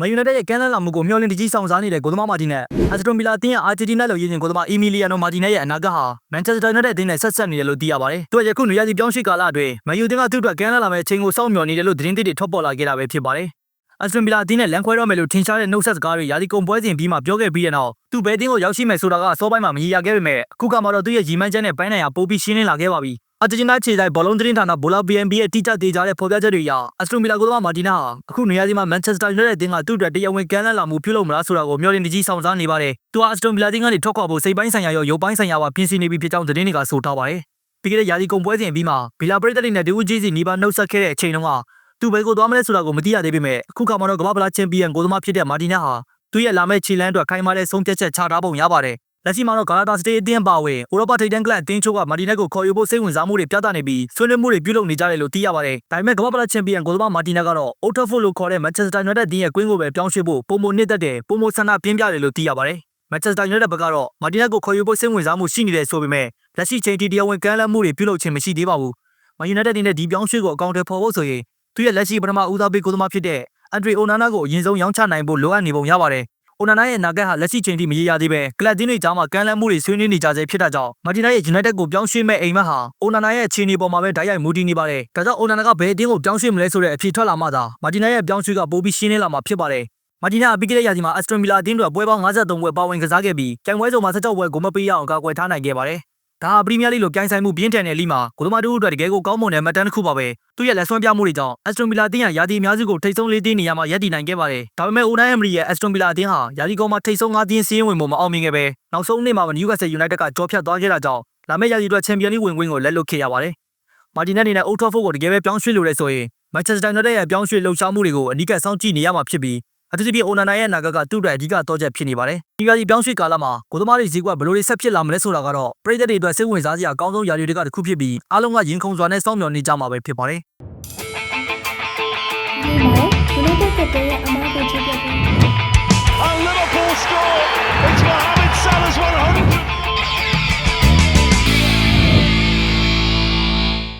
မန်ယူနိုက်တက်ရဲ့ကမ်းလှမ်းလာမှုကိုမျှော်လင့်တကြီးဆောင်စားနေတဲ့ဂိုသမားမာတီနဲ့အက်စတိုမီလာအသင်းရဲ့အာဂျင်တီးနားလိုရင်းချင်းဂိုသမားအီမီလီယာနိုမာတီနဲ့ရဲ့အနာဂတ်ဟာမန်ချက်စတာယူနိုက်တက်အသင်းနဲ့ဆက်ဆက်နေတယ်လို့သိရပါတယ်။သူကယခုနွေရာသီပြောင်းရွှေ့ကာလအတွင်းမန်ယူအသင်းကသူ့အတွက်ကမ်းလှမ်းလာမယ့်အချိန်ကိုစောင့်မျှော်နေတယ်လို့သတင်းသစ်တွေထွက်ပေါ်လာခဲ့တာပဲဖြစ်ပါတယ်။ အက်စတိုမီလာအသင်းနဲ့လန်ခွဲတော့မယ်လို့ထင်ရှားတဲ့နှုတ်ဆက်စကားတွေရာသီကုန်ပွဲစဉ်ပြီးမှပြောခဲ့ပြီးတဲ့နောက်သူဘယ်အသင်းကိုရောက်ရှိမယ်ဆိုတာကအစောပိုင်းမှာမရေရာခဲ့ပေမဲ့အခုကမှတော့သူ့ရဲ့ရီမန်းချက်နဲ့ပိုင်းနိုင်ရာပိုပြီးရှင်းလင်းလာခဲ့ပါပြီ။အာဂျင်တီးနားခြေဆိုင်ဘောလုံးသတင်းဌာနဘိုလာ BNB ရဲ့တိကျသေးကြတဲ့ဖော်ပြချက်တွေအရအက်စတိုမီလာကိုသမားမာတီနာဟာအခုနေရာစီမှာမန်ချက်စတာယူနိုက်တက်အသင်းကသူ့အတွက်တရားဝင်ကမ်းလှမ်းလာမှုပြုလုပ်မလားဆိုတာကိုမျှော်လင့်တကြီးဆောင်စားနေပါတယ်။သူဟာအက်စတိုမီလာအသင်းကနေထွက်ခွာဖို့စိတ်ပိုင်းဆိုင်ရာရောရုပ်ပိုင်းဆိုင်ရာပါပြင်ဆင်နေပြီဖြစ်ကြောင်းသတင်းတွေကဆိုထားပါတယ်။ပြီးခဲ့တဲ့ရာသီကုန်ပွဲစဉ်ပြီးမှဘီလာပရိသတ်တွေနဲ့ဒူးကြီးစီနီးပါနှုတ်ဆက်ခဲ့တဲ့အချိန်တုန်းက သူဘယ်ကိုသွားမလဲဆိုတာကိုမသိရသေးပေမဲ့အခုခါမှတော့ကမ္ဘာ့ဖလားချန်ပီယံကိုသမားဖြစ်တဲ့မာတီနာဟာသူ့ရဲ့လာမယ့်ခြေလမ်းအတွက်ခိုင်မာတဲ့ဆုံးဖြတ်ချက်ချထားပုံရပါတယ်။လက်ရှိမှာတော့ဂါလာတာစတေးအသင်းပါဝင်ဥရောပထိပ်တန်းကလပ်အသင်းချို့ကမာတီနက်ကိုခေါ်ယူဖို့စိတ်ဝင်စားမှုတွေပြသနေပြီးဆွေးနွေးမှုတွေပြုလုပ်နေကြတယ်လို့သိရပါတယ်။ဒါပေမဲ့ကမ္ဘာ့ဖလားချန်ပီယံကိုသမားမာတီနက်ကတော့ Old Trafford လို့ခေါ်တဲ့ Manchester United အသင်းရဲ့ကွင်းကိုပဲပြောင်းရွှေ့ဖို့ပုံမနစ်သက်တယ်ပုံမဆန္ဒပြင်းပြတယ်လို့သိရပါတယ်။ Manchester United ဘက်ကတော့မာတီနက်ကိုခေါ်ယူဖို့စိတ်ဝင်စားမှုရှိနေတယ်ဆိုပေမဲ့လက်ရှိချိန်ထိတရားဝင်ကမ်းလှမ်းမှုတွေပြုလုပ်ခြင်းမရှိသေးပါဘူး။ Man United အနေနဲ့ဒီပြောင်းရွှေ့ကိုအကောင့်တွေဖော်ဖို့ဆိုရင် သူရဲ့လက်ရှိပထမဦးစားပေးကိုသမားဖြစ်တဲ့အန်ဒရီအိုနာနာကိုအရင်ဆုံးရောင်းချနိုင်ဖို့လိုအပ်နေပုံရပါတယ်။အိုနာနာရဲ့နာဂတ်ဟာလက်ရှိချိန်ထိမရေရာသေးပဲကလပ်တင်းတွေကြားမှာကမ်းလှမ်းမှုတွေဆွေးနွေးနေကြဆဲဖြစ်တာကြောင့်မာတီနာရဲ့ United ကိုပြောင်းရွှေ့မဲ့အိမ်မက်ဟာအိုနာနာရဲ့အခြေအနေပေါ်မှာပဲဓာတ်ရိုက်မူတည်နေပါတယ်။ဒါကြောင့်အိုနာနာကဘယ်အတင်းကိုပြောင်းရွှေ့မလဲဆိုတဲ့အဖြေထွက်လာမှသာမာတီနာရဲ့ပြောင်းရွှေ့ကပိုပြီးရှင်းလင်းလာမှာဖြစ်ပါတယ်။မာတီနာအပြီးကလေးရာသီမှာအက်စတိုမီလာအသင်းတို့ပွဲပေါင်း53ပွဲပါဝင်ကစားခဲ့ပြီးကြိုင်ပွဲစုံမှာ16ပွဲဂိုးမပေးရအောင်ကာကွယ်ထားနိုင်ခဲ့ပါတယ်။ ဒါဟာပရီးမီးယားလိလိုပြိုင်ဆိုင်မှုပြင်းထန်တဲ့လိမှာဂိုသမားတို့အတွက်တကယ်ကိုကောင်းမွန်တဲ့မှတ်တမ်းတစ်ခုပါပဲသူရဲ့လက်စွမ်းပြမှုတွေကြောင့်အက်စတိုမီလာအသင်းဟာယာတီအများစုကိုထိတ်ဆုံးလေးတင်းနေရမှာရပ်တည်နိုင်ခဲ့ပါတယ်ဒါပေမဲ့အိုနိုင်အမရီရဲ့အက်စတိုမီလာအသင်းဟာယာတီကောင်မှာထိတ်ဆုံး၅တင်းစီးရင်ဝင်ဖို့မအောင်မြင်ခဲ့ပဲနောက်ဆုံးနေ့မှာနယူကက်ဆယ်ယူနိုက်တက်ကကြောဖြတ်သွားခဲ့တာကြောင့်လာမယ့်ယာတီအတွက်ချန်ပီယံလိဝင်ခွင့်ကိုလက်လွတ်ခဲ့ရပါတယ်မာတီနက်အနေနဲ့အိုထော့ဖို့ကိုတကယ်ပဲပြောင်းရွှေ့လို့လဲဆိုရင်မန်ချက်စတာယူနိုက်တက်ရဲ့ပြောင်းရွှေ့လှုပ်ရှားမှုတွေကိုအနီးကပ်စောင့်ကြည့်နေရမှာဖြစ်ပြီး အထူးသဖြင့်အိုနာနာရဲ့နာဂတ်ကသူ့အတွက်အဓိကတော့ချက်ဖြစ်နေပါတယ်။ဒီယာဒီပြောင်းရွှေ့ကာလမှာကိုသမားတွေဈေးကွက်ဘယ်လိုတွေဆက်ဖြစ်လာမလဲဆိုတာကတော့ပြည်သက်တွေအတွက်စိတ်ဝင်စားစရာအကောင်းဆုံးယာဒီတွေကတစ်ခုဖြစ်ပြီးအားလုံးကရင်ခုန်စွာနဲ့စောင့်မျှော်နေကြမှာပဲဖြစ်ပါတယ်။ဒီမှာ United ကတည်းကအမားကိုချစ်